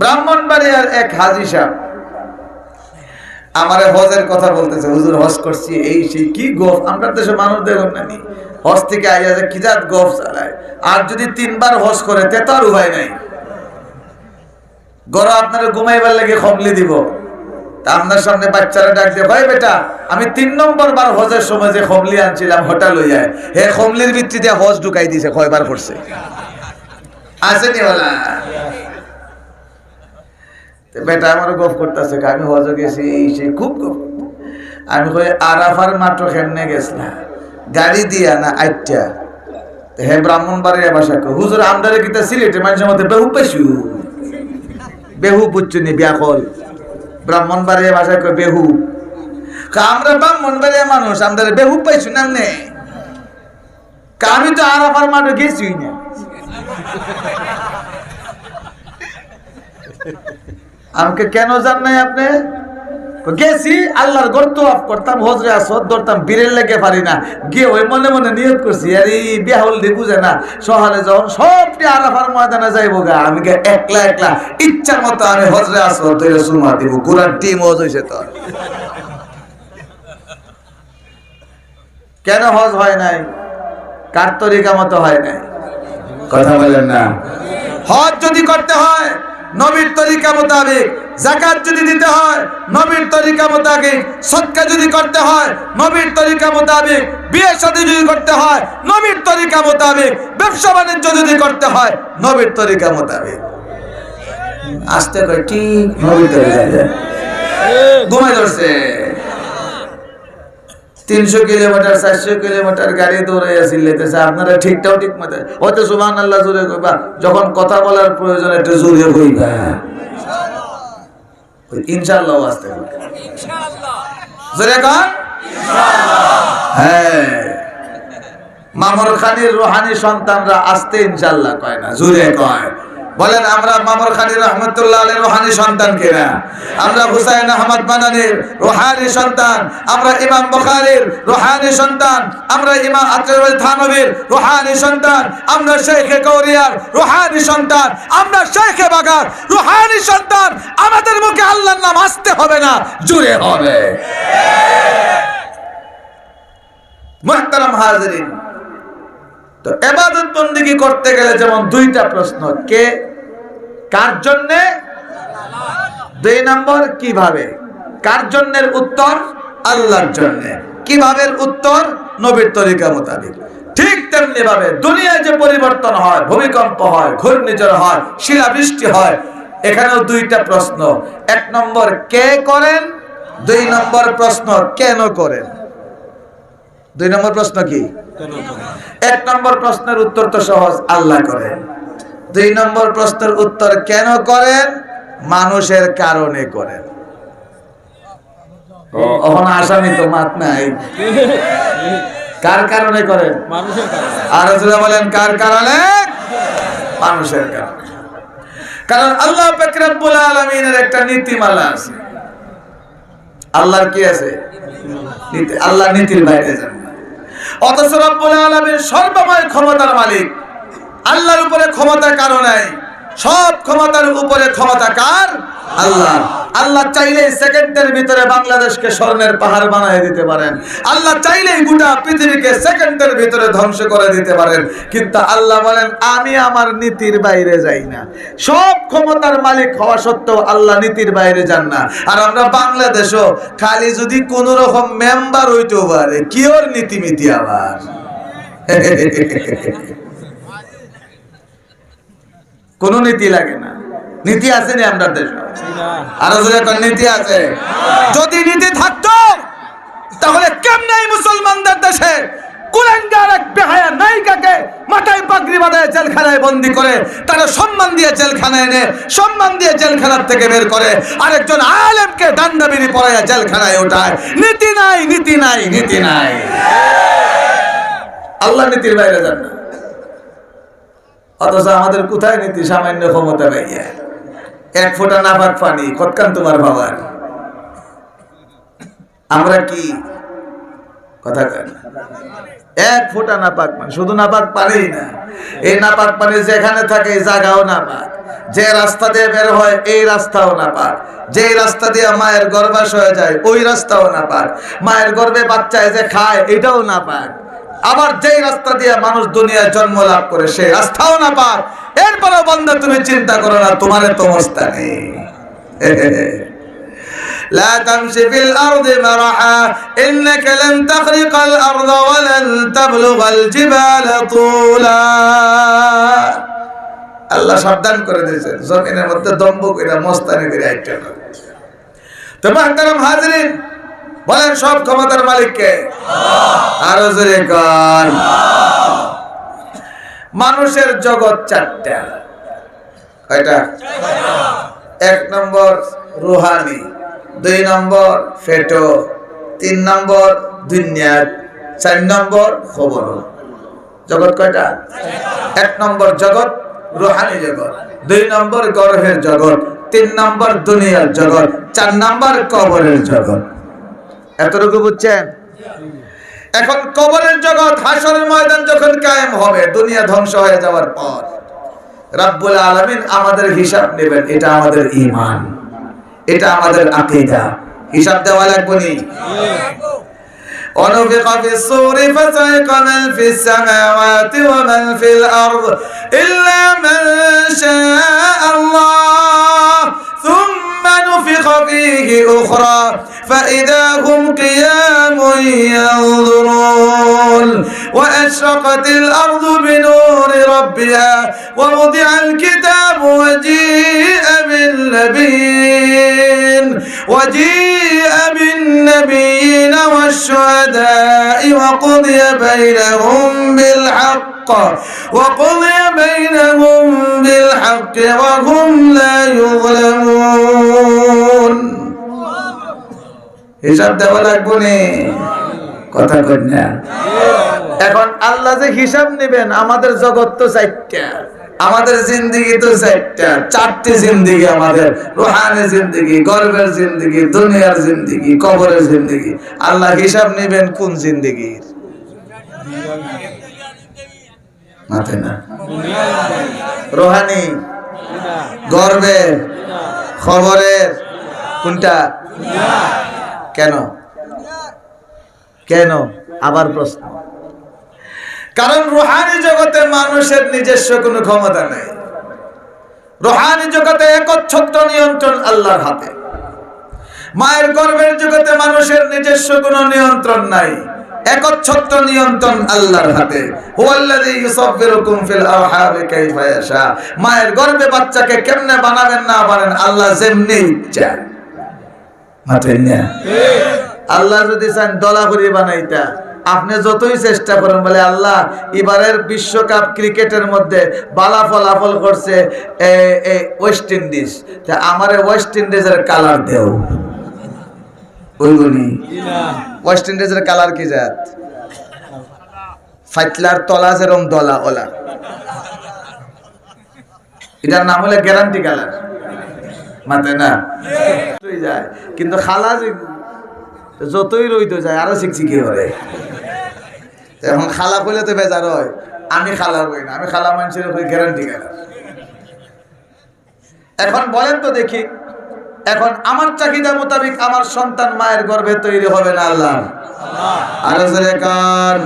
ব্রাহ্মণবাড়িয়ার এক হাজি সাহেব আমার হজের কথা বলতেছে, হুজুর, হজ করছি, এই সেই কি গোফ? আমরা দেশে মানুষ দেখুন নানি হজ থেকে আইয়া কি জাত গোফ চালায়? আর যদি তিনবার হজ করে, তে তো আর উপায় নাই। গরো, আপনারা ঘুমাইবার লাগে খবলি দিব। তা আপনার সামনে বাচ্চারা ডাক দিয়ে, ভাই বেটা, আমি তিন নম্বর বার হজের সময় যে খমলি আনছিলাম, হোটেল লইয়া হে খমলির ভিত্তিতে হজ ঢুকাই দিছে, কয়বার করছে? আসেনি বলা। বেটা আমার গপ করতেছে আমি হজ গেছি সেই খুব গপ আমি কই, আরাফার মাত্র কেমনে গেছিলাম গাড়ি দিয়া না আইটা হে ব্রাহ্মণ বাড়ির ভাষা হুজুর, আমদারে কিতা সিলেটে মানুষের মধ্যে বেহু পাইছু বেহু বুঝছুনি ব্যাকল ব্রাহ্মণ বাড়ির ভাষা কই বেহু আমরা ব্রাহ্মণ বাড়ির মানুষ, আমাদের বেহু পাইছু নামনে কা, আমি তো আরাফার মাঠে গেছি না। আমাকে কেন জান নাই আপনি? গেছি, আল্লাহর গর্ত অফ করতাম, হজরে আসর ধরতাম, বীরের লেগে পারি না। গিয়ে ওই মনে মনে নিয়োগ করছি, আর এই বিহাউল দিয়ে বুঝে না সহালে যখন সবটি আরাফার ময়দানে যাইব গা, আমি একলা একলা, ইচ্ছার মতো আমি হজরে আসর ধরে সুমা দিব টিম হজ হয়েছে তো। কেন হজ হয় নাই? কার তরিকা মতো হয় নাই? কথা বলেন না। হজ যদি করতে হয় নবীর তরিকা মোতাবেক জাকাত যদি দিতে হয়, নবীর তরিকা মোতাবেক সৎকা যদি করতে হয়, নবীর তরিকা মোতাবেক বিয়ে সাথে যদি করতে হয়, নবীর তরিকা মোতাবেক ব্যবসা বাণিজ্য যদি করতে হয়, নবীর তরিকা মোতাবেক। আসতে কয়, ঠিক নবীর তরিকা ঘুমাই ধরছে। তিনশো কিলোমিটার, চারশো কিলোমিটার গাড়ি দৌড়ে চিল্লাইতেছে আপনারা ঠিকঠাক ঠিক মতো হয়তো সুবান আল্লাহ জোরে কইবা, যখন কথা বলার প্রয়োজন একটু জোরে কইবা। ইনশাআল্লাহ আসতে জোরে কন? হ্যাঁ। মামর খানির রোহানি সন্তানরা আসতে ইনশাল্লাহ কয় না, জোরে কয়। বলেন আমরা মামর খানি রহমতুল্লাহ রোহানি সন্তান কিনা? আমরা হুসাইন আহমদ বানানির রোহানি সন্তান আমরা ইমাম বুখারীর রোহানি সন্তান আমরা ইমাম আতরুল থানবীর রোহানি সন্তান আমরা শেখে কৌরিয়ার রোহানি সন্তান আমরা শেখে বাগার রোহানি সন্তান আমাদের মুখে আল্লাহর নাম আসতে হবে না জুড়ে হবে। মুহতারাম হাজিরিন তো এবাদত বন্দিগি করতে গেলে যেমন দুইটা প্রশ্ন, কে? কার জন্যে? দুই নম্বর, কীভাবে? কার জন্যের উত্তর? আল্লাহর জন্যে। কীভাবে উত্তর? নবীর তরিকা মোতাবেক। ঠিক তেমনি ভাবে দুনিয়ায় যে পরিবর্তন হয়, ভূমিকম্প হয়, ঘূর্ণিঝড় হয়, শিলাবৃষ্টি হয়, এখানেও দুইটা প্রশ্ন। এক নম্বর, কে করেন? দুই নম্বর প্রশ্ন, কেন করেন? দুই নম্বর প্রশ্ন কি? এক নম্বর প্রশ্নের উত্তর তো সহজ আল্লাহ করেন দুই নম্বর প্রশ্নের উত্তর কেন করেন? মানুষের কারণে করেন। ওখানে আসামি তো মাত নাই। কার কারণে করেন? আর বলেন কার কারণে? মানুষের কারণে। কারণ আল্লাহ পেকরাবুল আলমিনের একটা নীতিমালা আছে। আল্লাহর কি আছে? আল্লাহ নীতির বাইরে যান। অথচ রব্বুল আলমীর সর্বময় ক্ষমতার মালিক। আল্লাহর উপরে ক্ষমতা কারও নাই। সব ক্ষমতার উপরে ক্ষমতা কার? আল্লাহ। আল্লাহ চাইলেই সেকেন্ডের ভিতরে বাংলাদেশকে স্বর্ণের পাহাড় বানিয়ে দিতে পারেন। আল্লাহ চাইলেই গোটা পৃথিবীকে সেকেন্ডের ভিতরে ধ্বংস করে দিতে পারেন। কিন্তু আল্লাহ বলেন, আমি আমার নীতির বাইরে যাই না। সব ক্ষমতার মালিক হওয়া সত্ত্বেও আল্লাহ নীতির বাইরে যান না। আর আমরা বাংলাদেশও খালি যদি কোন রকম মেম্বার হইতেও পারে, কি ওর নীতিমিতি আবার? কোন নীতি লাগে না। নীতি আছে নি আমরা দেশ। আরও যদি একটা নীতি আছে। যদি নীতি থাকতো তাহলে কেমনে মুসলমানদের দেশে কুলেঙ্গার এক বেহায়া নায়িকাকে মাথায় পাগড়ি বাঁধায় জেলখানায় বন্দি করে তারা সম্মান দিয়ে জেলখানায় এনে সম্মান দিয়ে জেলখানার থেকে বের করে আরেকজন আলেমকে ডান্ডাবিরি পড়াইয়া জেলখানায় ওঠায়। নীতি নাই নীতি নাই নীতি নাই। আল্লাহ নীতির বাইরে যান না। অথচ আমাদের কোথায় নীতি? সামান্য ক্ষমতা পাইয়া এক ফোঁটা নাপাক পানি কতকান তোমার বাবার? আমরা কি? কথা কয় না। এক ফোঁটা নাপাক পানি, শুধু নাপাক পানি না। এই নাপাক পানি যেখানে থাকে, এই জায়গাও নাপাক যে রাস্তা দিয়ে বের হয়, এই রাস্তাও না নাপাক যে রাস্তা দিয়ে মায়ের গর্ভাশয় যায়, ওই রাস্তাও না নাপাক মায়ের গর্ভে বাচ্চায় যে খায়, এটাও না নাপাক আবার যেই রাস্তা দিয়ে মানুষ দুনিয়ায় জন্ম লাভ করে সেই রাস্তাও না পাক এরপরেও বন্ধ তুমি চিন্তা করো না তোমার তো অবস্থা নেই لا تمشي في الأرض مرحا إنك لن تخرق الأرض ولن تبلغ الجبال طولا আল্লাহ সাবধান করে দিয়েছেন জমিনের মধ্যে দম্ভ করে মস্তানি করে আইটা তো মাহতারাম হাজরিন বলেন সব ক্ষমতার মালিককে। আরও জোরে কর মানুষের জগৎ চারটা। কয়টা? এক নম্বর রুহানি, দুই নম্বর ফেটো, তিন নম্বর দুনিয়া চার নম্র খবর। জগৎ কয়টা? এক নম্বর জগৎ, রুহানি জগৎ। দুই নম্বর গর্ভের জগৎ, তিন নম্বর দুনিয়ার জগৎ, চার নম্বর কবরের জগৎ। এতটুকু বুঝছেন এখন কবরের জগৎ হাসরের ময়দান যখন কায়েম হবে দুনিয়া ধ্বংস হয়ে যাওয়ার পর রাব্বুল আলামিন আমাদের হিসাব নেবেন এটা আমাদের ঈমান এটা আমাদের আকীদা হিসাব দেওয়া লাগবে নি ونفخ في الصور فصعق من في السماوات ومن في الأرض إلا من شاء الله ثم نفخ فيه أخرى فإذا هم قيام ينظرون. وأشرقت الأرض بنور ربها ووضع الكتاب وجيء بالنبيين. وجيء بالنبيين والشهداء وقضي بينهم بالحق. وقضي بينهم بالحق وهم لا يظلمون হিসাব দেওয়া লাগবো নে কথা কই না এখন আল্লাহ যে হিসাব নেবেন আমাদের জগৎ তো চারটা আমাদের জিন্দগি তো চারটা চারটি জিন্দগি আমাদের রোহানি জিন্দগি গর্বের জিন্দগি দুনিয়ার জিন্দগি কবরের জিন্দগি আল্লাহ হিসাব নেবেন কোন জিন্দগির মাথে না। রোহানি গর্বের খবরের কোনটা? কেন? কেন? আবার প্রশ্ন। কারণ রোহানি জগতে মানুষের নিজস্ব কোনো ক্ষমতা নেই। রোহানি জগতে একচ্ছত্র নিয়ন্ত্রণ আল্লাহর হাতে। মায়ের গর্ভের জগতে মানুষের নিজস্ব কোনো নিয়ন্ত্রণ নাই। একচ্ছত্র নিয়ন্ত্রণ আল্লাহর হাতে। হুয়াল্লাযী ইউসাব্বিরুকুম ফিল আরহামি কাইফা ইয়াশা। মায়ের গর্ভে বাচ্চাকে কেমনে বানাবেন না পারেন আল্লাহ যেমনি ইচ্ছা মাথায় না আল্লাহ যদি চান দলা করে বানাইতা, আপনি যতই চেষ্টা করেন, বলে আল্লাহ, এবারের বিশ্বকাপ ক্রিকেটের মধ্যে বালা ফলাফল করছে ওয়েস্ট ইন্ডিজ। তা আমারে ওয়েস্ট ইন্ডিজের কালার দেও। ওয়েস্ট ইন্ডিজের কালার কি জাত? ফাইটলার তলা যেরম দলা ওলা। এটার নাম হলে গ্যারান্টি কালার মাথায় না? যায়। কিন্তু খালা যে যতই রইতে যায় আরও শিখছিকি করে। এখন খালা কইলে তো বেজার হয়। আমি খালা কই না। আমি খালা মানুষের কই গ্যারান্টি গেলাম এখন বলেন তো দেখি। এখন আমার চাহিদা মোতাবেক আমার সন্তান মায়ের গর্ভে তৈরি হবে না আল্লাহ আরও কান